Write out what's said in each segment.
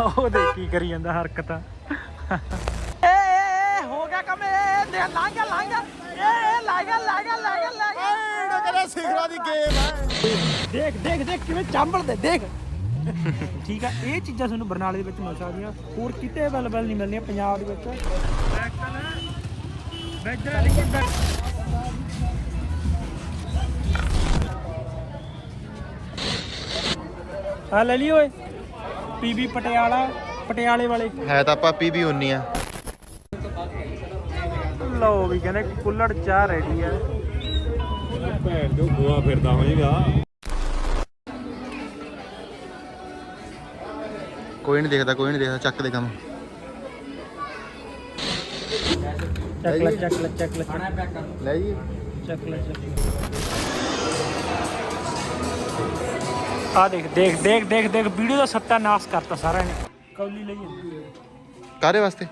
ਉਹ ਦੇਖ ਕੀ ਕਰੀ ਜਾਂਦਾ ਹਰਕਤਾਂ। ਏ ਏ ਹੋ ਗਿਆ ਕੰਮ ਏ ਦੇ ਲਾਂਗਾ ਲਾਂਗਾ ਏ ਏ ਲਾਂਗਾ ਲਾਂਗਾ ਲਾਂਗਾ ਲਾਂਗਾ ਇਹਨੂੰ ਕਹਿੰਦਾ ਸਿਖਰਾਂ ਦੀ ਗੇਮ ਹੈ ਦੇਖ ਦੇਖ ਦੇਖ ਕਿਵੇਂ ਚਾਂਬਲਦੇ ਦੇਖ। ਠੀਕ ਆ ਇਹ ਚੀਜ਼ਾਂ ਤੁਹਾਨੂੰ ਬਰਨਾਲੇ ਦੇ ਵਿੱਚ ਮਿਲ ਸਕਦੀਆਂ। ਹੋਰ ਕਿਤੇ ਅਵੇਲੇਬਲ ਨਹੀਂ ਮਿਲਣੀਆਂ ਪੰਜਾਬ ਦੇ ਵਿੱਚ। ਆ ਲੈ ਲਈ ਓਏ। ਪੀਬੀ ਪਟਿਆਲਾ ਪਟਿਆਲੇ ਵਾਲੇ। ਹੈ ਤਾਂ ਆਪਾਂ ਪੀਬੀ 19 ਆ। ਲਓ ਵੀ ਕਹਿੰਦੇ ਕੁੱਲੜ ਚਾਹ ਰੈਡੀ ਆ। ਭੈਣ ਜੋ ਗੋਆ ਫਿਰਦਾ ਹੋਏਗਾ। ਕੋਈ ਨਹੀਂ ਦੇਖਦਾ ਕੋਈ ਨਹੀਂ ਦੇਖਦਾ ਚੱਕ ਦੇ ਕੰਮ। ਚੱਕ ਲੈ ਚੱਕ ਲੈ ਚੱਕ ਲੈ। ਲੈ ਜੀ। ਚੱਕ ਲੈ ਚੱਕ ਲੈ। ਆ ਦੇਖ ਦੇਖ ਦੇਖ ਦੇਖ ਦੇਖ ਵੀਡੀਓ ਦਾ ਸੱਤਾਨਾਸ਼ ਕਰਤਾ ਸਾਰਿਆਂ ਨੇ। ਕੌਲੀ ਲਈ ਜਾਂਦੀ ਹੈ। ਕਾਰੇ ਵਾਸਤੇ?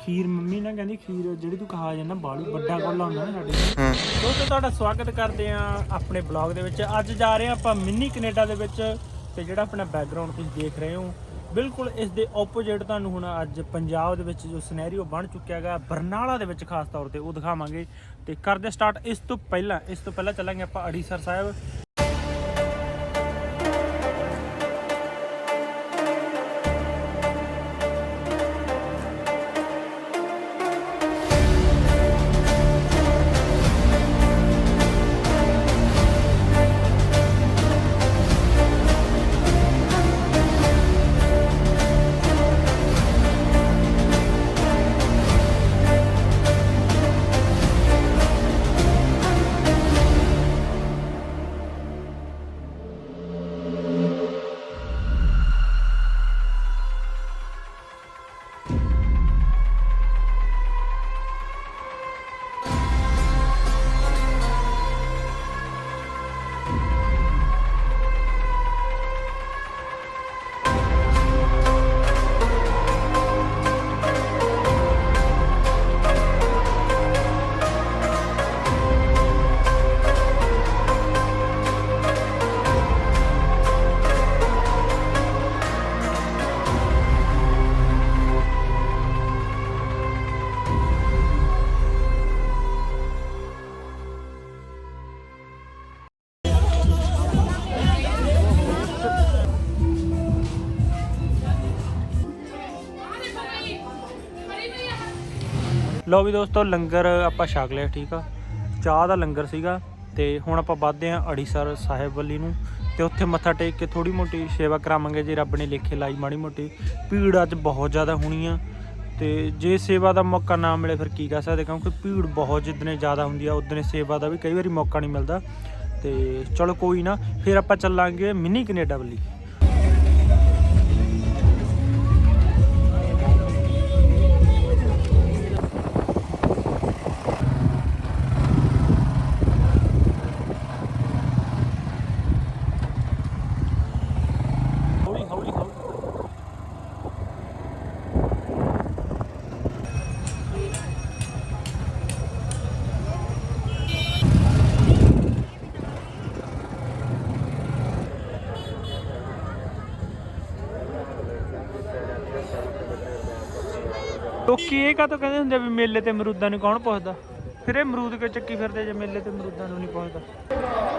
ਖੀਰ ਮੰਮੀ ਨਾ ਕਹਿੰਦੀ ਖੀਰ ਜਿਹੜੀ ਤੂੰ ਕਹਾ ਜਾਂਦਾ ਬਾਲੂ ਵੱਡਾ ਕੋਲਾ ਹੁੰਦਾ ਨਾ ਸਾਡੇ। ਕੋਲ। ਹਾਂ ਦੋਸਤੋ ਤੁਹਾਡਾ ਸਵਾਗਤ ਕਰਦੇ ਆ ਆਪਣੇ ਬਲੌਗ ਦੇ ਵਿੱਚ। ਅੱਜ ਜਾ ਰਹੇ ਆ ਆਪਾਂ ਮਿੰਨੀ ਕੈਨੇਡਾ ਦੇ ਵਿੱਚ ਤੇ ਜਿਹੜਾ ਆਪਣਾ ਬੈਕਗ੍ਰਾਉਂਡ ਤੁਸੀਂ ਦੇਖ ਰਹੇ ਹੋ ਬਿਲਕੁਲ ਇਸ ਦੇ ਆਪੋਜ਼ਿਟ ਤੁਹਾਨੂੰ ਹੁਣ ਅੱਜ ਪੰਜਾਬ ਦੇ ਵਿੱਚ ਜੋ ਸਿਨੈਰੀਓ ਬਣ ਚੁੱਕਿਆ ਹੈਗਾ ਬਰਨਾਲਾ ਦੇ ਵਿੱਚ ਖਾਸ ਤੌਰ ਤੇ ਉਹ ਦਿਖਾਵਾਂਗੇ। ਤੇ ਕਰਦੇ ਸਟਾਰਟ ਇਸ ਤੋਂ ਪਹਿਲਾਂ ਇਸ ਤੋਂ ਪਹਿਲਾਂ ਚੱਲਾਂਗੇ ਆਪਾਂ ਅੜੀਸਰ ਸਾਹਿਬ। ਲਓ ਵੀ ਦੋਸਤੋ, ਲੰਗਰ ਆਪਾਂ ਛਕ ਲਿਆ, ਠੀਕ ਆ। ਚਾਹ ਦਾ ਲੰਗਰ ਸੀਗਾ ਤੇ ਹੁਣ ਆਪਾਂ ਵੱਧਦੇ ਆਂ ਅੜੀਸਰ ਸਾਹਿਬ ਵੱਲੀ ਨੂੰ ਤੇ ਉੱਥੇ ਮੱਥਾ ਟੇਕ ਕੇ ਥੋੜੀ ਮੋਟੀ ਸੇਵਾ ਕਰਾਵਾਂਗੇ ਜੇ ਰੱਬ ਨੇ ਲੇਖੇ ਲਾਈ ਮਾੜੀ ਮੋਟੀ। ਭੀੜ ਅੱਜ ਬਹੁਤ ਜ਼ਿਆਦਾ ਹੋਣੀ ਆ ਤੇ ਜੇ ਸੇਵਾ ਦਾ ਮੌਕਾ ਨਾ ਮਿਲੇ ਫਿਰ ਕੀ ਕਰ ਸਕਦੇ, ਕਿਉਂਕਿ ਭੀੜ ਬਹੁਤ ਜਿੱਦਨੇ ਜ਼ਿਆਦਾ ਹੁੰਦੀ ਆ, ਉਦਨੇ ਸੇਵਾ ਦਾ ਵੀ ਕਈ ਵਾਰੀ ਮੌਕਾ ਨਹੀਂ ਮਿਲਦਾ। ਤੇ ਚਲੋ ਕੋਈ ਨਾ, ਫਿਰ ਆਪਾਂ ਚੱਲਾਂਗੇ ਮਿਨੀ ਕੈਨੇਡਾ ਵੱਲੀ। ਲੋਕੀ ਇਹ ਕਾਹਤੋਂ ਕਹਿੰਦੇ ਹੁੰਦੇ ਆ ਵੀ ਮੇਲੇ ਤੇ ਅਮਰੂਦਾਂ ਨੂੰ ਕੌਣ ਪੁੱਛਦਾ? ਫਿਰ ਇਹ ਅਮਰੂਦ ਕੇ ਚੱਕੀ ਫਿਰਦੇ ਜੇ ਮੇਲੇ ਤੇ ਅਮਰੂਦਾਂ ਨੂੰ ਨਹੀਂ ਪੁੱਛਦਾ।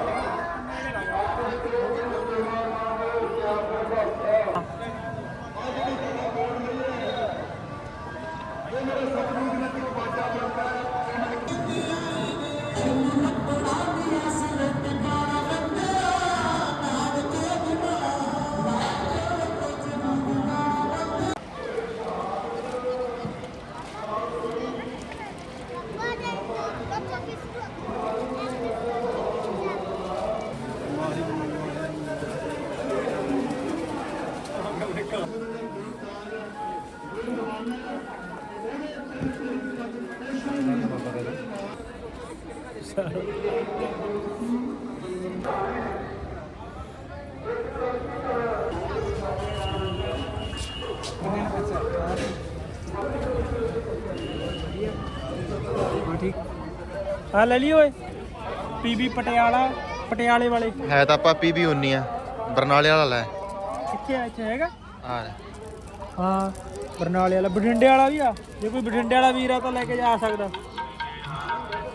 ਠੀਕ। ਆ ਲੈ ਲਈ ਓਏ ਪੀਬੀ ਪਟਿਆਲਾ ਪਟਿਆਲੇ ਵਾਲੇ। ਹੈ ਤਾਂ ਆਪਾਂ ਪੀਬੀ 19 ਆ ਬਰਨਾਲੇ ਵਾਲਾ ਲੈ। ਕਿੱਥੇ ਆ ਇੱਥੇ ਹੈਗਾ? ਆ ਲੈ। ਹਾਂ ਬਰਨਾਲੇ ਵਾਲਾ ਬਠਿੰਡੇ ਵਾਲਾ ਵੀ ਆ। ਜੇ ਕੋਈ ਬਠਿੰਡੇ ਵਾਲਾ ਵੀਰ ਆ ਤਾਂ ਲੈ ਕੇ ਜਾ ਸਕਦਾ।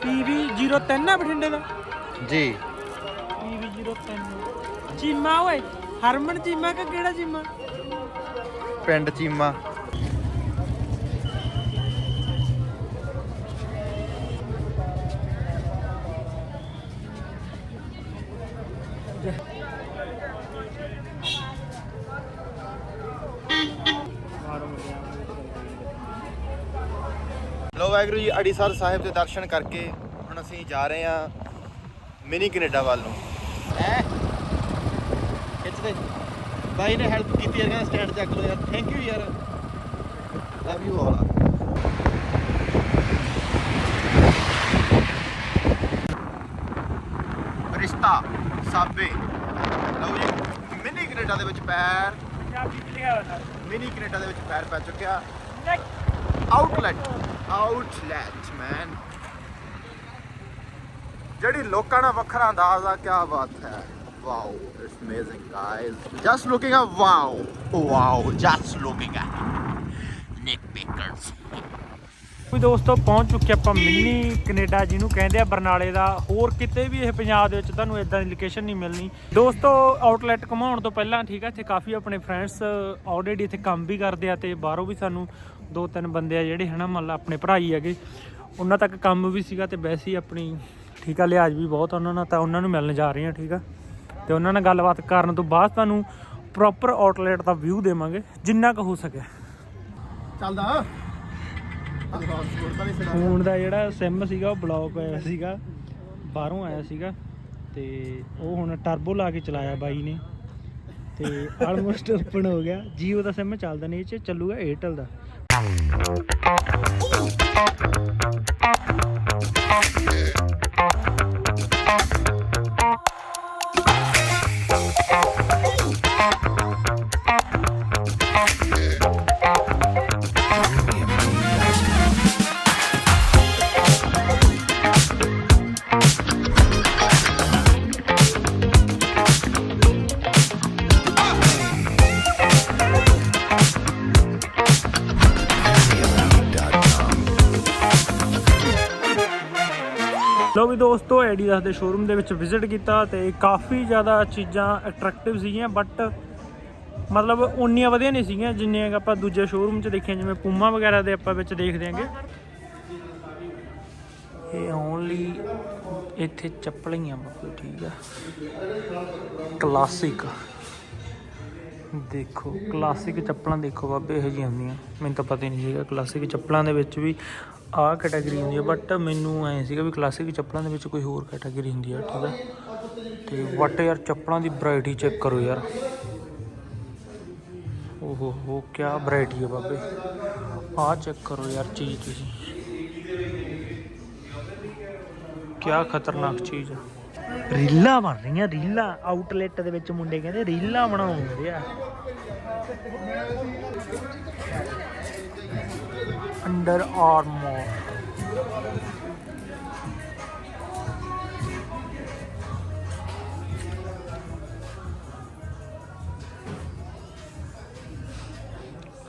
ਪੀਵੀ 03 ਆ ਬਠਿੰਡੇ ਦਾ? ਜੀ। ਪੀਵੀ 03 ਚੀਮਾ ਓਏ ਹਰਮਨ ਚੀਮਾ ਕਿ ਕਿਹੜਾ ਚੀਮਾ? ਪਿੰਡ ਚੀਮਾ। ਵਾਹਿਗੁਰੂ ਜੀ ਅੜੀਸਰ ਸਾਹਿਬ ਦੇ ਦਰਸ਼ਨ ਕਰਕੇ ਹੁਣ ਅਸੀਂ ਜਾ ਰਹੇ ਹਾਂ ਮਿਨੀ ਕੈਨੇਡਾ ਵੱਲ ਨੂੰ। ਐ ਖਿੱਚਦੇ ਬਾਈ ਨੇ ਹੈਲਪ ਕੀਤੀ ਯਾਰ ਕਹਿੰਦਾ ਸਟੈਂਡ ਚੱਕ ਲਓ ਯਾਰ। ਥੈਂਕ ਯੂ ਯਾਰ। ਲਵ ਯੂ ਆਲ ਰਿਸ਼ਤਾ ਸਾਬੇ। ਲਓ ਜੀ ਮਿਨੀ ਕੈਨੇਡਾ ਦੇ ਵਿੱਚ ਪੈਰ। ਪੰਜਾਬੀ ਚ ਲਿਖਿਆ ਹੋਇਆ ਮਿਨੀ ਕੈਨੇਡਾ ਦੇ ਵਿੱਚ ਪੈਰ ਪੈ ਚੁੱਕਿਆ। ਆਊਟਲੈਟ ਆਊਟਲੈਟ ਮੈਨ ਜਿਹੜੀ ਲੋਕਾਂ ਦਾ ਵੱਖਰਾ ਅੰਦਾਜ਼ ਆ ਕੀ ਬਾਤ ਹੈ। Wow it's amazing guys just looking at wow wow just looking at Nik Bakers ਵੀ ਦੋਸਤੋ ਪਹੁੰਚ ਚੁੱਕੇ ਆਪਾਂ ਮਿੰਨੀ ਕੈਨੇਡਾ ਜਿਹਨੂੰ ਕਹਿੰਦੇ ਆ, ਬਰਨਾਲੇ ਦਾ। ਹੋਰ ਕਿਤੇ ਵੀ ਇਹ ਪੰਜਾਬ ਦੇ ਵਿੱਚ ਤੁਹਾਨੂੰ ਇਦਾਂ ਦੀ ਲੋਕੇਸ਼ਨ ਨਹੀਂ ਮਿਲਣੀ। ਦੋਸਤੋ ਆਊਟਲੈਟ ਘਮਾਉਣ ਤੋਂ ਪਹਿਲਾਂ ਠੀਕ ਆ, ਇੱਥੇ ਕਾਫੀ ਆਪਣੇ ਫਰੈਂਡਸ ਆਲਰੇਡੀ ਇੱਥੇ ਕੰਮ ਵੀ ਕਰਦੇ ਆ ਤੇ ਬਾਹਰੋਂ ਵੀ ਸਾਨੂੰ ਦੋ ਤਿੰਨ ਬੰਦੇ ਆ ਜਿਹੜੇ ਹਨਾ ਮੰਨ ਲਾ ਆਪਣੇ ਭਰਾ ਹੀ ਹੈਗੇ। ਉਹਨਾਂ ਤੱਕ ਕੰਮ ਵੀ ਸੀਗਾ ਤੇ ਵੈਸੇ ਹੀ ਆਪਣੀ ਠੀਕ ਆ ਲਿਹਾਜ਼ ਵੀ ਬਹੁਤ ਉਹਨਾਂ ਨਾਲ ਤਾਂ ਉਹਨਾਂ ਨੂੰ ਮਿਲਣ ਜਾ ਰਹੇ ਆ ਠੀਕ ਆ। ਤੇ ਉਹਨਾਂ ਨਾਲ ਗੱਲਬਾਤ ਕਰਨ ਤੋਂ ਬਾਅਦ ਤੁਹਾਨੂੰ ਪ੍ਰੋਪਰ ਆਊਟਲੈਟ ਦਾ ਵਿਊ ਦੇਵਾਂਗੇ ਜਿੰਨਾ ਕੁ ਹੋ ਸਕਿਆ। ਚੱਲਦਾ। ਫੋਨ ਦਾ ਜਿਹੜਾ ਸਿਮ ਸੀਗਾ ਉਹ ਬਲੌਕ ਹੋਇਆ ਸੀਗਾ ਬਾਹਰੋਂ ਆਇਆ ਸੀਗਾ। ਤੇ ਉਹ ਹੁਣ ਟਰਬੋ ਲਾ ਕੇ ਚਲਾਇਆ ਬਾਈ ਨੇ। ਤੇ ਆਲਮੋਸਟ ਓਪਨ ਹੋ ਗਿਆ। ਜੀਓ ਦਾ ਸਿਮ ਚੱਲਦਾ ਨਹੀਂ ਇਹ ਚ ਚੱਲੂਗਾ 에ਅਰਟੈਲ ਦਾ। ਲੋ ਵੀ ਦੇ ਸ਼ੋਰੂਮ ਦੇ ਵਿੱਚ ਵਿਜ਼ਿਟ ਕੀਤਾ ਤੇ ਕਾਫੀ ਜ਼ਿਆਦਾ ਚੀਜ਼ਾਂ ਅਟਰੈਕਟਿਵ ਸੀਗੀਆਂ ਬਟ ਮਤਲਬ ਉਨੀਆਂ ਵਧੀਆ ਨਹੀਂ ਸੀਗੀਆਂ ਜਿੰਨੀਆਂ ਕਿ ਆਪਾਂ ਦੂਜੇ ਸ਼ੋਰੂਮ 'ਚ ਦੇਖੀਆਂ, ਜਿਵੇਂ ਪੂਮਾ ਵਗੈਰਾ ਦੇ ਆਪਾਂ ਵਿੱਚ ਦੇਖਦੇ ਆਂਗੇ ਇਹ ਓਨਲੀ ਇੱਥੇ ਚੱਪਲਾਂ ਹੀ ਆ ਬਾਪੂ, ਠੀਕ ਆ। ਕਲਾਸਿਕ ਦੇਖੋ ਕਲਾਸਿਕ ਚੱਪਲਾਂ ਦੇਖੋ ਬਾਬੇ, ਇਹੋ ਜਿਹੀਆਂ ਹੁੰਦੀਆਂ। ਮੈਨੂੰ ਤਾਂ ਪਤਾ ਹੀ ਨਹੀਂ ਸੀਗਾ ਕਲਾਸਿਕ ਚੱਪਲਾਂ ਦੇ ਵਿੱਚ ਵੀ ਆਹ ਕੈਟਾਗਰੀ ਹੁੰਦੀ ਹੈ ਬਟ ਮੈਨੂੰ ਐ ਸੀਗਾ ਵੀ ਕਲਾਸਿਕ ਚੱਪਲਾਂ ਦੇ ਵਿੱਚ ਕੋਈ ਹੋਰ ਕੈਟਾਗਰੀ ਹੁੰਦੀ ਆ, ਠੀਕ ਹੈ ਤੇ ਵਟ ਯਾਰ ਚੱਪਲਾਂ ਦੀ ਵੈਰਾਈਟੀ ਚੈੱਕ ਕਰੋ ਯਾਰ। ਓਹੋ ਹੋ ਕੀ ਵੈਰਾਈਟੀ ਹੈ ਬਾਬੇ। ਆਹ ਚੈੱਕ ਕਰੋ ਯਾਰ ਚੀਜ਼ ਤੁਸੀਂ। ਕੀ ਖਤਰਨਾਕ ਚੀਜ਼ ਆ। ਰੀਲਾਂ ਬਣ ਰਹੀਆਂ, ਰੀਲਾਂ। ਆਊਟਲੈਟ ਦੇ ਵਿੱਚ ਮੁੰਡੇ ਕਹਿੰਦੇ ਰੀਲਾਂ ਬਣਾਉਂਦੇ ਆ। Under Armour.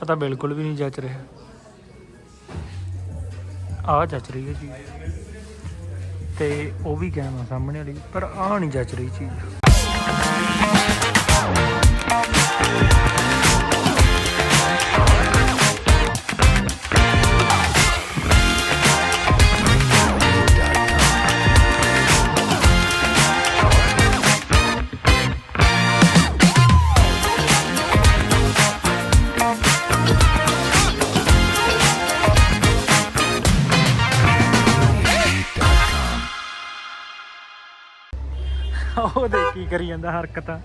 ਪਤਾ ਬਿਲਕੁਲ ਵੀ ਨਹੀਂ ਜੱਚ ਰਿਹਾ। ਆ ਜੱਚ ਰਹੀ ਹੈ ਜੀ ਤੇ ਉਹ ਵੀ ਕਹਿਣਾ ਸਾਹਮਣੇ ਵਾਲੀ, ਪਰ ਆ ਨਹੀਂ ਜੱਚ ਰਹੀ ਚੀਜ਼। ਕਰੀ ਜਾਂਦਾ ਹਰਕਤਾਂ।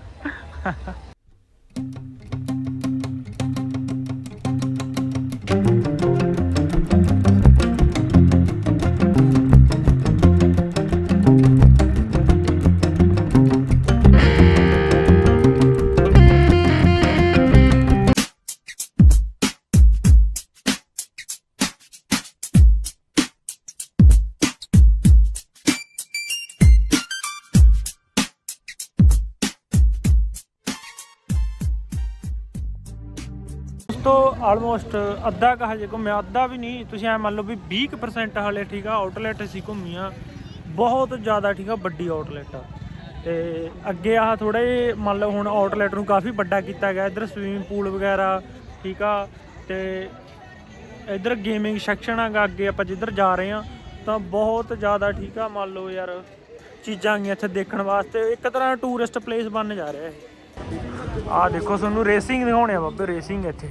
ਆਲਮੋਸਟ ਅੱਧਾ ਕਾ ਹਜੇ ਘੁੰਮਿਆ ਅੱਧਾ ਵੀ ਨਹੀਂ, ਤੁਸੀਂ ਐ ਮੰਨ ਲਓ ਵੀ 20% ਹਲੇ ਠੀਕ ਆ ਆਊਟਲੈਟ ਅਸੀਂ ਘੁੰਮੀਆਂ, ਬਹੁਤ ਜ਼ਿਆਦਾ ਠੀਕ ਆ, ਵੱਡੀ ਆਊਟਲੈਟ ਆ। ਤੇ ਅੱਗੇ ਆਹ ਥੋੜੇ ਮੰਨ ਲਓ ਹੁਣ ਆਊਟਲੈਟ ਨੂੰ ਕਾਫੀ ਵੱਡਾ ਕੀਤਾ ਗਿਆ, ਇੱਧਰ ਸਵੀਮਿੰਗ ਪੂਲ ਵਗੈਰਾ, ਠੀਕ ਆ, ਤੇ ਇੱਧਰ ਗੇਮਿੰਗ ਸੈਕਸ਼ਨ ਹੈਗਾ ਅੱਗੇ ਆਪਾਂ ਜਿੱਧਰ ਜਾ ਰਹੇ ਆ, ਤਾਂ ਬਹੁਤ ਜ਼ਿਆਦਾ ਠੀਕ ਆ, ਮੰਨ ਲਓ ਯਾਰ, ਚੀਜ਼ਾਂ ਆਗੀਆਂ ਇੱਥੇ ਦੇਖਣ ਵਾਸਤੇ। ਇੱਕ ਤਰ੍ਹਾਂ ਟੂਰਿਸਟ ਪਲੇਸ ਬਣ ਜਾ ਰਿਹਾ ਇਹ। ਆ ਦੇਖੋ, ਤੁਹਾਨੂੰ ਰੇਸਿੰਗ ਦਿਖਾਉਣੇ ਆ ਬਾਬੇ ਰੇਸਿੰਗ ਇੱਥੇ।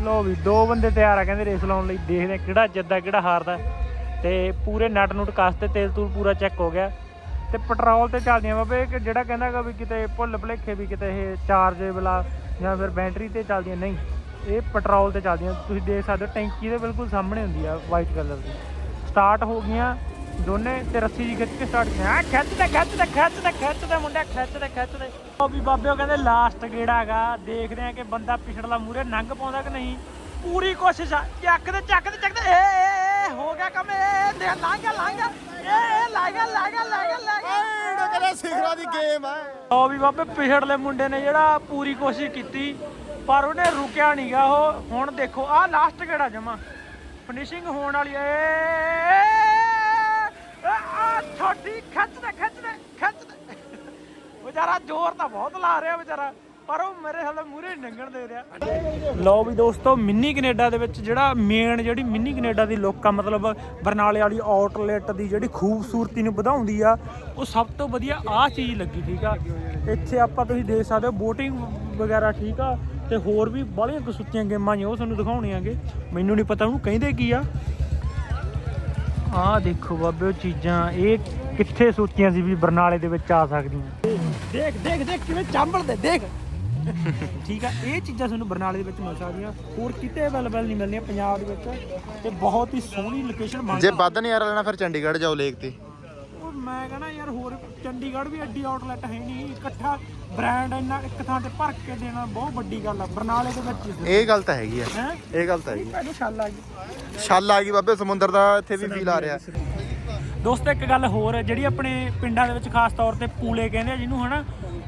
ਲੋ ਵੀ, ਦੋ ਬੰਦੇ ਤਿਆਰ ਆ ਕਹਿੰਦੇ ਰੇਸ ਲਾਉਣ ਲਈ। ਦੇਖਦੇ ਆ ਕਿਹੜਾ ਜਿੱਦਾ ਕਿਹੜਾ ਹਾਰਦਾ। ਤੇ ਪੂਰੇ ਨਟ ਨੂਟ ਕਸ ਤੇ ਤੇਲ ਤੂਲ ਪੂਰਾ ਚੈੱਕ ਹੋ ਗਿਆ। ਤੇ ਪੈਟਰੋਲ ਤੇ ਚੱਲਦੀਆਂ ਬਾਬੇ ਕਿ ਜਿਹੜਾ ਕਹਿੰਦਾਗਾ ਵੀ ਕਿਤੇ ਭੁੱਲ ਭੁਲੇਖੇ ਵੀ ਕਿਤੇ ਇਹ ਚਾਰਜੇਬਲ ਆ ਜਾਂ ਫਿਰ ਬੈਟਰੀ ਤੇ ਚੱਲਦੀਆਂ। ਨਹੀਂ, ਇਹ ਪੈਟਰੋਲ ਤੇ ਚੱਲਦੀਆਂ। ਤੁਸੀਂ ਦੇਖ ਸਕਦੇ ਹੋ, ਟੈਂਕੀ ਦੇ ਬਿਲਕੁਲ ਸਾਹਮਣੇ ਹੁੰਦੀ ਆ ਵਾਈਟ ਕਲਰ ਦੀ। ਸਟਾਰਟ ਹੋ ਗਈਆਂ। ਦੋਨੇ ਤੇ ਰੱਸੀ ਜੀ ਖਿੱਚ ਕੇ ਸਟਾਰਟ ਕੀਤਾ। ਆ ਖਿੱਚਦਾ ਖਿੱਚਦਾ ਖਿੱਚਦਾ ਖਿੱਚਦਾ ਮੁੰਡਾ ਖਿੱਚਦਾ ਖਿੱਚਦਾ। ਉਹ ਵੀ ਬਾਬੇ ਉਹ ਕਹਿੰਦੇ ਲਾਸਟ ਗੇੜਾ ਹੈਗਾ। ਦੇਖਦੇ ਆ ਕਿ ਬੰਦਾ ਪਿਛੜਲਾ ਮੂਰੇ ਨੰਗ ਪਾਉਂਦਾ ਕਿ ਨਹੀਂ। ਪੂਰੀ ਕੋਸ਼ਿਸ਼ ਆ। ਚੱਕ ਦੇ ਚੱਕ ਦੇ ਚੱਕ ਦੇ ਏ ਹੋ ਗਿਆ ਕੰਮ। ਏ ਦੇ ਲਾਂਗਾ ਲਾਂਗਾ ਏ ਏ ਲਾਗਾ ਲਾਗਾ ਲਾਗਾ ਲਾਗਾ ਇਹੜਾ ਕਹਿੰਦਾ ਸਿਖਰਾਂ ਦੀ ਗੇਮ ਆ। ਉਹ ਵੀ ਬਾਬੇ ਪਿਛੜਲੇ ਮੁੰਡੇ ਨੇ ਜਿਹੜਾ ਪੂਰੀ ਕੋਸ਼ਿਸ਼ ਕੀਤੀ ਪਰ ਉਹਨੇ ਰੁਕਿਆ ਨਹੀਂਗਾ ਉਹ। ਹੁਣ ਦੇਖੋ ਆਹ ਲਾਸਟ ਗੇੜਾ ਜਮਾ। ਫਿਨਿਸ਼ਿੰਗ ਹੋਣ ਵਾਲੀ ਏ ਆ ਛੋਟੀ ਖਿੱਚਦਾ ਖਿੱਚਦਾ ਖਿੱਚਦਾ ਵਿਚਾਰਾ ਜ਼ੋਰ ਤਾਂ ਬਹੁਤ ਲਾ ਰਿਹਾ ਵਿਚਾਰਾ, ਪਰ ਉਹ ਮੇਰੇ ਹਾਲੇ ਮੂਰੇ ਨੰਗਣ ਦੇ ਰਿਹਾ। ਲਓ ਵੀ ਦੋਸਤੋ, ਮਿੰਨੀ ਕੈਨੇਡਾ ਦੇ ਵਿੱਚ ਜਿਹੜਾ ਮੇਨ ਜਿਹੜੀ ਮਿੰਨੀ ਕੈਨੇਡਾ ਦੀ ਲੋਕ ਆ, ਮਤਲਬ ਬਰਨਾਲੇ ਵਾਲੀ ਆਊਟਲੈਟ ਦੀ ਜਿਹੜੀ ਖੂਬਸੂਰਤੀ ਨੂੰ ਵਧਾਉਂਦੀ ਆ, ਉਹ ਸਭ ਤੋਂ ਵਧੀਆ ਆਹ ਚੀਜ਼ ਲੱਗੀ, ਠੀਕ ਆ? ਇੱਥੇ ਆਪਾਂ ਤੁਸੀਂ ਦੇਖ ਸਕਦੇ ਹੋ, ਬੋਟਿੰਗ ਵਗੈਰਾ ਠੀਕ ਆ, ਤੇ ਹੋਰ ਵੀ ਬਾਹਲੀਆਂ ਕਸੁੱਤੀਆਂ ਗੇਮਾਂ ਨੇ, ਉਹ ਤੁਹਾਨੂੰ ਦਿਖਾਉਣੀਆਂਗੇ ਮੈਨੂੰ ਨਹੀਂ ਪਤਾ, ਉਹਨੂੰ ਕਹਿੰਦੇ ਕੀ ਆ? ਆਹ ਦੇਖੋ ਬਾਬੇ ਉਹ ਚੀਜ਼ਾਂ ਇਹ ਕਿੱਥੇ ਸੋਚੀਆਂ ਸੀ ਵੀ ਬਰਨਾਲੇ ਦੇ ਵਿੱਚ ਆ ਸਕਦੀਆਂ। ਦੇਖ ਦੇਖ ਦੇਖ ਕਿਵੇਂ ਚਾਂਬਲਦੇ ਦੇਖ। ਠੀਕ ਆ ਇਹ ਚੀਜ਼ਾਂ ਤੁਹਾਨੂੰ ਬਰਨਾਲੇ ਦੇ ਵਿੱਚ ਮਿਲ ਸਕਦੀਆਂ। ਹੋਰ ਕਿਤੇ ਅਵੇਲੇਬਲ ਨਹੀਂ ਮਿਲਣੀਆਂ ਪੰਜਾਬ ਦੇ ਵਿੱਚ। ਤੇ ਬਹੁਤ ਹੀ ਸੋਹਣੀ ਲੋਕੇਸ਼ਨ ਬਣ ਜੇ ਵੱਧ ਨਜ਼ਾਰਾ ਲੈਣਾ ਫਿਰ ਚੰਡੀਗੜ੍ਹ ਜਾਓ ਲੇਕ ਤੇ। ਉਹ ਮੈਂ ਕਹਿੰਦਾ ਯਾਰ ਹੋਰ ਚੰਡੀਗੜ੍ਹ ਵੀ ਐਡੀ ਆਊਟਲੈਟ ਹੈ ਨਹੀਂ ਇਕੱਠਾ ਬ੍ਰਾਂਡ ਇੰਨਾ ਇੱਕ ਥਾਂ ਤੇ ਭਰ ਕੇ ਦੇਣਾ ਬਹੁਤ ਵੱਡੀ ਗੱਲ ਆ ਬਰਨਾਲੇ ਦੇ ਵਿੱਚ ਇਹ ਗੱਲ ਤਾਂ ਹੈਗੀ ਆ। ਹੈ? ਇਹ ਗੱਲ ਤਾਂ ਹੈਗੀ ਪਹਿਲੇ ਛਾਲ ਆ ਗਈ। ਛੱਲ ਆ ਗਈ ਬਾਬੇ ਸਮੁੰਦਰ ਦਾ ਇੱਥੇ ਵੀ ਫੀਲ ਆ ਰਿਹਾ। ਦੋਸਤੋ ਇੱਕ ਗੱਲ ਹੋਰ ਹੈ, ਜਿਹੜੀ ਆਪਣੇ ਪਿੰਡਾਂ ਦੇ ਵਿੱਚ ਖਾਸ ਤੌਰ ਤੇ ਪੂਲੇ ਕਹਿੰਦੇ ਆ ਜਿਹਨੂੰ ਹਨਾ?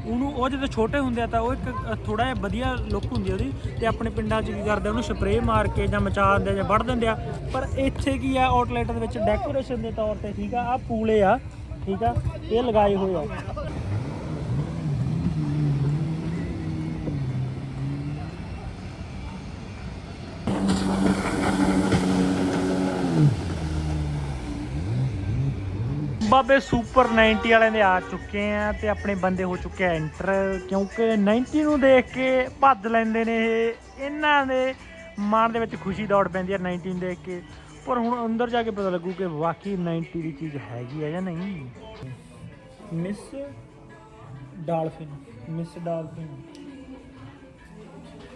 ਉਹਨੂੰ ਉਹ ਜਦੋਂ ਛੋਟੇ ਹੁੰਦੇ ਆ ਤਾਂ ਉਹ ਇੱਕ ਥੋੜਾ ਜਿਹਾ ਵਧੀਆ ਲੁੱਕ ਹੁੰਦੀ ਆ ਉਹਦੀ ਤੇ ਆਪਣੇ ਪਿੰਡਾਂ 'ਚ ਕੀ ਕਰਦੇ ਉਹਨੂੰ ਸਪਰੇਅ ਮਾਰ ਕੇ ਜਾਂ ਮਚਾ ਦਿੰਦੇ ਆ ਜਾਂ ਵੱਢ ਦਿੰਦੇ ਆ। ਪਰ ਇੱਥੇ ਕੀ ਆ ਆਊਟਲੈਟ ਦੇ ਵਿੱਚ ਡੈਕੋਰੇਸ਼ਨ ਦੇ ਤੌਰ ਤੇ ਠੀਕ ਆ ਆ ਪੂਲੇ ਆ, ਠੀਕ ਆ, ਇਹ ਲਗਾਏ ਹੋਏ ਆ। ਬਾਬੇ ਸੁਪਰ 90 ਵਾਲਿਆਂ ਦੇ ਆ ਚੁੱਕੇ ਆ ਤੇ ਆਪਣੇ ਬੰਦੇ ਹੋ ਚੁੱਕੇ ਆ ਐਂਟਰ ਕਿਉਂਕਿ 90 ਨੂੰ ਦੇਖ ਕੇ ਭੱਜ ਲੈਂਦੇ ਨੇ ਇਹ। ਇਹਨਾਂ ਦੇ ਮਨ ਦੇ ਵਿੱਚ ਖੁਸ਼ੀ ਦੌੜ ਪੈਂਦੀ ਆ 19 ਨੂੰ ਦੇਖ ਕੇ। ਪਰ ਹੁਣ ਅੰਦਰ ਜਾ ਕੇ ਪਤਾ ਲੱਗੂ ਕਿ ਵਾਕਈ 90 ਦੀ ਚੀਜ਼ ਹੈਗੀ ਆ ਜਾਂ ਨਹੀਂ। Miss dolphin miss dolphin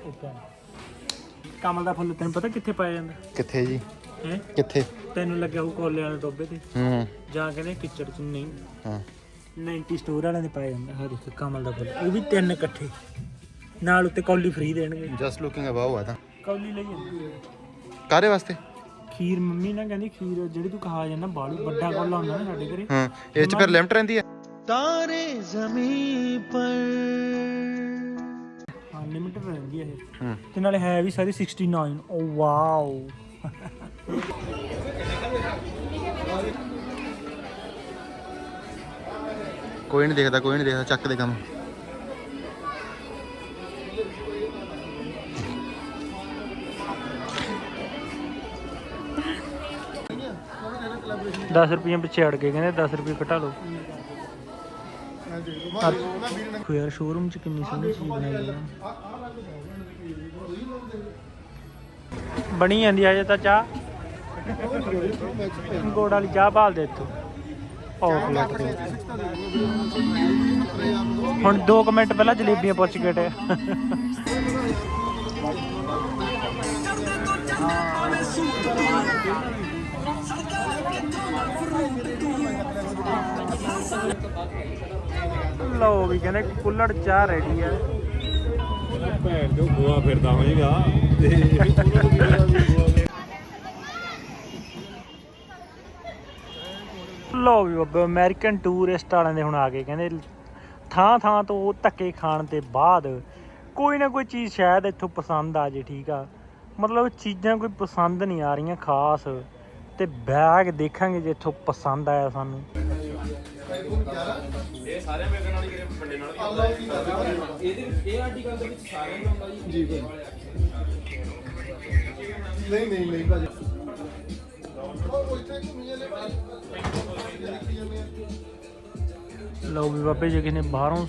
okay. ਕਮਲ ਦਾ ਫੁੱਲ ਤੈਨੂੰ ਪਤਾ ਕਿੱਥੇ ਪਾਇਆ ਜਾਂਦਾ? ਕਿੱਥੇ ਜੀ? ਹੈ ਕਿੱਥੇ? ਤੈਨੂੰ ਲੱਗਿਆ ਉਹ ਕੋਲੇ ਵਾਲੇ ਟੋਬੇ ਤੇ। ਹੂੰ। ਜਾਂ ਕਹਿੰਦੇ ਕਿਚੜ ਚ ਨਹੀਂ। ਹਾਂ। 90 ਸਟੋਰ ਵਾਲਿਆਂ ਦੇ ਪਾਏ ਜਾਂਦਾ। ਹਾਂ ਦੇਖੋ ਕਮਲ ਦਾ ਫੁੱਲ। ਉਹ ਵੀ ਤਿੰਨ ਇਕੱਠੇ। ਨਾਲ ਉੱਤੇ ਕੌਲੀ ਫ੍ਰੀ ਦੇਣਗੇ। ਜਸਟ ਲੁਕਿੰਗ ਅਬਾਊ ਆ ਤਾਂ। ਕੌਲੀ ਲਈ ਜਾਂਦੀ ਕਾਰੇ ਵਾਸਤੇ? ਖੀਰ ਮੰਮੀ ਨਾ ਕਹਿੰਦੀ ਖੀਰ ਜਿਹੜੀ ਤੂੰ ਖਾ ਜਾਂਦਾ ਬਾਲੀ। ਵੱਡਾ ਕੌਲਾ ਹੁੰਦਾ ਨਾ ਸਾਡੇ ਘਰੇ। ਹਾਂ। ਇਹ ਚ ਫਿਰ ਲਿਮਟ ਰਹਿੰਦੀ ਆ? ਹਾਂ ਲਿਮਿਟਡ ਰਹਿੰਦੀ ਹੈ ਇਹ। ਹੂੰ। ਤੇ ਨਾਲੇ ਹੈ ਵੀ ਸਾਰੀ 69 ਓ ਵਾਓ। ਕੋਈ ਨਹੀਂ ਦੇਖਦਾ ਕੋਈ ਨਹੀਂ ਦੇਖਦਾ ਚੱਕ ਦੇ ਕੰਮ। ਦਸ ਰੁਪਏ ਪਿੱਛੇ ਅੜ ਗਏ ਕਹਿੰਦੇ 10 ਰੁਪਏ ਘਟਾ ਲਓ। ਦੇਖੋ ਯਾਰ ਸ਼ੋਰੂਮ ਚ ਕਿੰਨੀ ਸੋਹਣੀ ਚੀਜ਼ ਬਣਾਈ ਹੈ। ਬਣੀ ਜਾਂਦੀ ਆ ਜੇ ਤਾਂ ਚਾਹ। ਗੋੜ ਵਾਲੀ ਚਾਹ ਭਾਲ ਦੇ ਇੱਥੋਂ। ਆਹ ਪਲੇਟ ਦੇ ਹੁਣ 2 ਮਿੰਟ ਪਹਿਲਾਂ ਜਲੇਬੀਆਂ ਪੁੱਛ ਕੇ ਹਟੇ। ਲਓ ਵੀ ਕਹਿੰਦੇ ਕੁੱਲੜ ਚਾਹ ਰੈਡੀ ਹੈ ਭੈਣ ਜੋ ਗੋਆ ਫਿਰਦਾ ਹੋਏਗਾ। ਤੇ ਪਤਾ ਵੀ ਗੋਆ ਲਓ ਵੀ ਬੱਬੇ ਅਮਰੀਕਨ ਟੂਰਿਸਟ ਵਾਲਿਆਂ ਦੇ ਹੁਣ ਆ ਗਏ ਕਹਿੰਦੇ ਥਾਂ ਥਾਂ ਤੋਂ ਧੱਕੇ ਖਾਣ ਤੇ ਬਾਅਦ ਕੋਈ ਨਾ ਕੋਈ ਚੀਜ਼ ਸ਼ਾਇਦ ਇੱਥੋਂ ਪਸੰਦ ਆ ਜੇ ਠੀਕ ਆ। ਮਤਲਬ ਚੀਜ਼ਾਂ ਕੋਈ ਪਸੰਦ ਨਹੀਂ ਆ ਰਹੀਆਂ ਖਾਸ ਤੇ ਬੈਗ ਦੇਖਾਂਗੇ ਜੇ ਇੱਥੋਂ ਪਸੰਦ ਆਇਆ ਸਾਨੂੰ। ਨਹੀਂ ਨਹੀਂ ਨਹੀਂ ਭਾਜੀ। ਲਓ ਵੀ ਬਾਬੇ ਜੇ ਕਿਸੇ ਨੇ ਬਾਹਰੋਂ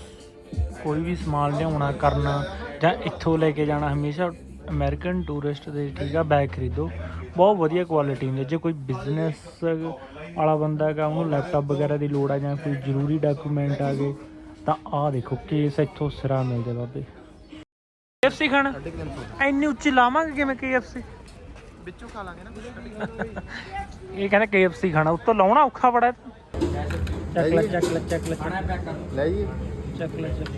ਕੋਈ ਵੀ ਸਮਾਨ ਲਿਆਉਣਾ ਕਰਨਾ ਜਾਂ ਇੱਥੋਂ ਲੈ ਕੇ ਜਾਣਾ ਹਮੇਸ਼ਾ ਅਮਰੀਕਨ ਟੂਰਿਸਟ ਦੇ ਠੀਕ ਆ ਬੈਗ ਖਰੀਦੋ। ਬਹੁਤ ਵਧੀਆ ਕੁਆਲਿਟੀ ਹੁੰਦੀ ਜੇ ਕੋਈ ਬਿਜ਼ਨਸ ਵਾਲਾ ਬੰਦਾ ਹੈਗਾ ਉਹਨੂੰ ਲੈਪਟਾਪ ਵਗੈਰਾ ਦੀ ਲੋੜ ਆ ਜਾਂ ਕੋਈ ਜ਼ਰੂਰੀ ਡਾਕੂਮੈਂਟ ਆ ਗਏ ਤਾਂ ਆਹ ਦੇਖੋ ਕੇਸ ਇੱਥੋਂ ਸਿਰਾ ਮਿਲਦਾ ਬਾਬੇ। KFC ਖਾਣਾ? ਇੰਨੀ ਉੱਚੀ ਲਾਵਾਂਗੇ ਕਿਵੇਂ KFC? ਵਿੱਚੋਂ ਖਾ ਲਾਂਗੇ ਨਾ ਇਹ ਕਹਿੰਦਾ KFC ਖਾਣਾ ਉੱਤੋਂ ਲਾਉਣਾ ਔਖਾ ਬੜਾ। ਚੱਕ ਲੈ ਚੱਕ ਲੈ ਚੱਕ ਲੈ ਚੱਕ ਲੈ ਲੈ ਜੀ ਚੱਕ ਲੈ ਚੱਕ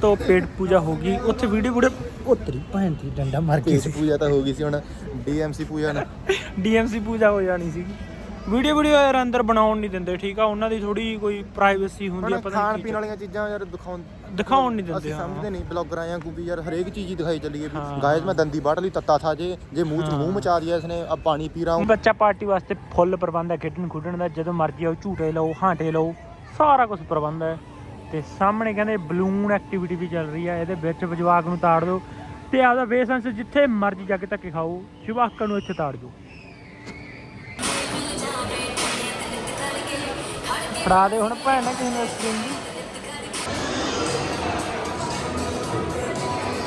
ਤੋਂ ਪੇਟ ਪੂਜਾ ਹੋ ਗਈ ਉੱਥੇ ਵੀਡੀਓ ਵੀਡੀਓ ਉਤਰੀ ਭੈਣ ਦੀ ਡੰਡਾ ਮਾਰ ਕੇ ਕੇਸ ਪੂਜਾ ਤਾਂ ਹੋ ਗਈ ਸੀ ਹੁਣ ਡੀਐਮਸੀ ਪੂਜਾ ਨਾ ਡੀਐਮਸੀ ਪੂਜਾ ਹੋ ਜਾਣੀ ਸੀ। ਵੀਡੀਓ ਵੀਡੀਓ ਯਾਰ ਅੰਦਰ ਬਣਾਉਣ ਨਹੀਂ ਦਿੰਦੇ ਠੀਕ ਆ? ਉਹਨਾਂ ਦੀ ਥੋੜੀ ਕੋਈ ਪ੍ਰਾਈਵੇਸੀ ਹੁੰਦੀ ਆ ਪਤਾ ਖਾਣ ਨਹੀਂ ਪੀਣ ਵਾਲੀਆਂ ਚੀਜ਼ਾਂ ਯਾਰ ਦਿਖਾਉਣ ਦਿਖਾਉਣ ਨਹੀਂ ਦਿੰਦੇ ਅਸੀਂ ਹਾਂ। ਸਮਝਦੇ ਨਹੀਂ ਬਲੌਗਰ ਆਇਆ ਕਿਉਂਕਿ ਯਾਰ ਹਰੇਕ ਚੀਜ਼ ਹੀ ਦਿਖਾਈ ਚੱਲੀਏ ਹਾਂ। ਗਾਇਜ਼ ਮੈਂ ਦੰਦੀ ਬਾੜ ਲਈ ਤੱਤਾ ਥਾ ਜੇ ਜੇ ਮੂੰਹ ਚ ਮੂੰਹ ਮਚਾ ਦਿਆ ਇਸਨੇ ਅਬ ਪਾਣੀ ਪੀ ਰਹਾ ਹੂੰ। ਬੱਚਾ ਪਾਰਟੀ ਵਾਸਤੇ ਫੁੱਲ ਪ੍ਰਬੰਧ ਹੈ ਖੇਡਣ ਖੁੱਡਣ ਦਾ ਜਦੋਂ ਮਰਜ਼ੀ ਆਓ ਝੂਟੇ ਲਓ ਹਾਂਟੇ ਲਓ ਸਾਰਾ ਕੁਝ ਪ੍ਰਬੰਧ ਹੈ। ਤੇ ਸਾਹਮਣੇ ਕਹਿੰਦੇ ਬਲੂਨ ਐਕਟੀਵਿਟੀ ਵੀ ਚੱਲ ਰਹੀ ਹੈ ਇਹਦੇ ਵਿੱਚ ਜਵਾਕ ਨੂੰ ਤਾੜ ਦਿਓ ਤੇ ਆਪਦਾ ਬੇਸੰਸ ਜਿੱਥੇ ਮਰਜ਼ੀ ਜਾ ਕੇ ਧੱਕੇ ਖਾਓ ਜਵਾਕਾਂ ਨੂੰ ਇੱਥੇ ਤਾੜ ਦਿਓ। ਫੜਾ ਦੇ ਹੁਣ ਭੈਣ ਨਾ ਕਿਸੇ ਨੂੰ ਆਈਸਕ੍ਰੀਮ ਦੀ।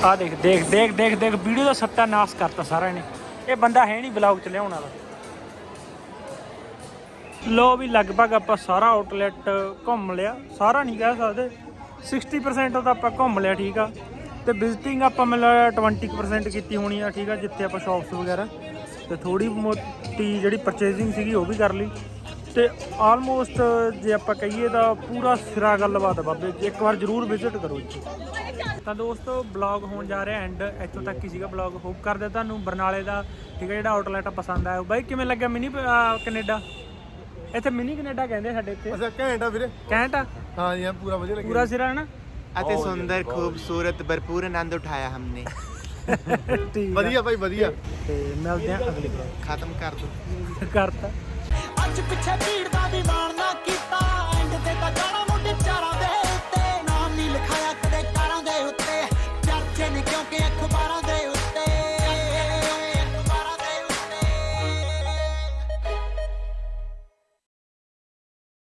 ਆ ਦੇਖ ਦੇਖ ਦੇਖ ਦੇਖ ਦੇਖ, ਵੀਡੀਓ ਦਾ ਸੱਤਾਨਾਸ਼ ਕਰਤਾ ਸਾਰਾ ਇਹਨੇ ਇਹ ਬੰਦਾ ਹੈ ਨਹੀਂ ਬਲੌਗ ਚ ਲਿਆਉਣ ਵਾਲਾ। ਲੋ ਵੀ ਲਗਭਗ ਆਪਾਂ ਸਾਰਾ ਆਊਟਲੈਟ ਘੁੰਮ ਲਿਆ। ਸਾਰਾ ਨਹੀਂ ਕਹਿ ਸਕਦੇ। 60% ਤਾਂ ਆਪਾਂ ਘੁੰਮ ਲਿਆ, ਠੀਕ ਆ। ਤੇ ਵਿਜ਼ਿਟਿੰਗ ਆਪਾਂ ਮਤਲਬ 20% ਕੀਤੀ ਹੋਣੀ ਆ, ਠੀਕ ਆ, ਜਿੱਥੇ ਆਪਾਂ ਸ਼ਾਪਸ ਵਗੈਰਾ। ਤੇ ਥੋੜੀ ਮੋਟੀ ਜਿਹੜੀ ਪਰਚੇਜ਼ਿੰਗ ਸੀਗੀ ਉਹ ਵੀ ਕਰ ਲਈ। ਤੇ ਆਲਮੋਸਟ ਜੇ ਆਪਾਂ ਕਹੀਏ ਤਾਂ ਪੂਰਾ ਸਿਰਾ ਗੱਲਬਾਤ ਆ ਬਾਬੇ। ਇੱਕ ਵਾਰ ਜ਼ਰੂਰ ਵਿਜ਼ਿਟ ਕਰੋ ਜੀ ਤਾਂ ਦੋਸਤੋ ਬਲੌਗ ਹੋਣ ਜਾ ਰਿਹਾ ਐਂਡ ਇੱਥੋਂ ਤੱਕ ਹੀ ਸੀਗਾ ਬਲੌਗ ਹੋਪ ਕਰਦੇ ਤੁਹਾਨੂੰ ਬਰਨਾਲੇ ਦਾ ਠੀਕ ਹੈ ਜਿਹੜਾ ਆਊਟਲੈਟ ਪਸੰਦ ਆਇਆ ਬਾਈ ਕਿਵੇਂ ਲੱਗਿਆ ਮਿਨੀ ਕੈਨੇਡਾ? ਇੱਥੇ ਮਿਨੀ ਕੈਨੇਡਾ ਕਹਿੰਦੇ ਸਾਡੇ ਇੱਥੇ। ਅੱਛਾ ਘੈਂਟਾ ਵੀਰੇ। ਕੈਂਟ ਆ? ਹਾਂ ਜੀ ਪੂਰਾ ਵਧੀਆ ਲੱਗਿਆ ਪੂਰਾ ਸਿਰਾ ਹੈ ਨਾ? ਅਤੇ ਸੁੰਦਰ ਖੂਬਸੂਰਤ ਭਰਪੂਰ ਆਨੰਦ ਉਠਾਇਆ ਹਮਨੇ। ਠੀਕ ਆ। ਵਧੀਆ ਭਾਈ ਵਧੀਆ। ਤੇ ਮਿਲਦੇ ਆ ਅਗਲੇ ਬਲੌਗ ਖਤਮ ਕਰ ਦੋ। ਕਰਤਾ। ਅੱਜ ਪਿੱਛੇ ਭੀੜ ਦਾ ਦੀਵਾਨ ਨਾ ਕੀਤਾ